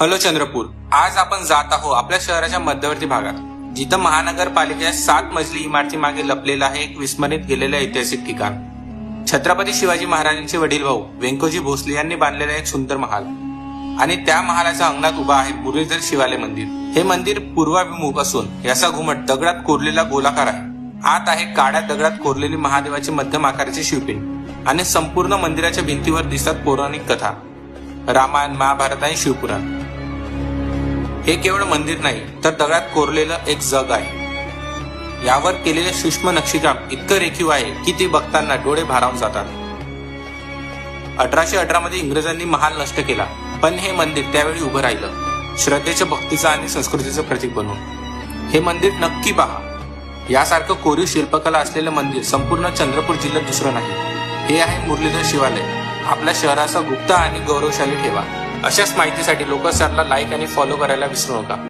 Hello Chandrapur आज आपण जात आहोत आपल्या शहराच्या मध्यवर्ती भागात. जिथं महानगरपालिकेच्या सात मजली इमारती मागे लपलेलं आहे एक विस्मरित गेलेलं ऐतिहासिक ठिकाण. छत्रपती शिवाजी महाराजांचे वडील भाऊ व्यंकोजी भोसले यांनी बांधलेला एक सुंदर महाल. आणि त्या महालाच्या अंगणात उभा आहे मुरलीधर शिवालय मंदिर. हे मंदिर पूर्वाभिमुख असून याचा घुमट दगडात कोरलेला गोलाकार आहे. आत आहे काळ्या दगडात कोरलेली महादेवाची मध्यम आकाराची शिवपिंड. आणि संपूर्ण मंदिराच्या भिंतीवर दिसतात पौराणिक कथा. रामायण महाभारत आणि शिवपुराण. हे केवळ मंदिर नाही तर दगडात कोरलेलं एक जग आहे. यावर केलेले सूक्ष्म नक्षीकाम इतकं रेखीव आहे की ते बघताना डोळे भारावून जातात. अठराशे अठरा मध्ये इंग्रजांनी महाल नष्ट केला पण हे मंदिर त्यावेळी उभं राहिलं. श्रद्धेच्या भक्तीचं आणि संस्कृतीचं प्रतीक बनून. हे मंदिर नक्की पहा. यासारखं कोरीव शिल्पकला असलेलं मंदिर संपूर्ण चंद्रपूर जिल्ह्यात दुसरं नाही. हे आहे मुरलीधर शिवालय. आपल्या शहराचा गुप्त आणि गौरवशाली ठेवा. अशाच माहितीसाठी लोकसरला लाईक आणि फॉलो करायला विसरू नका.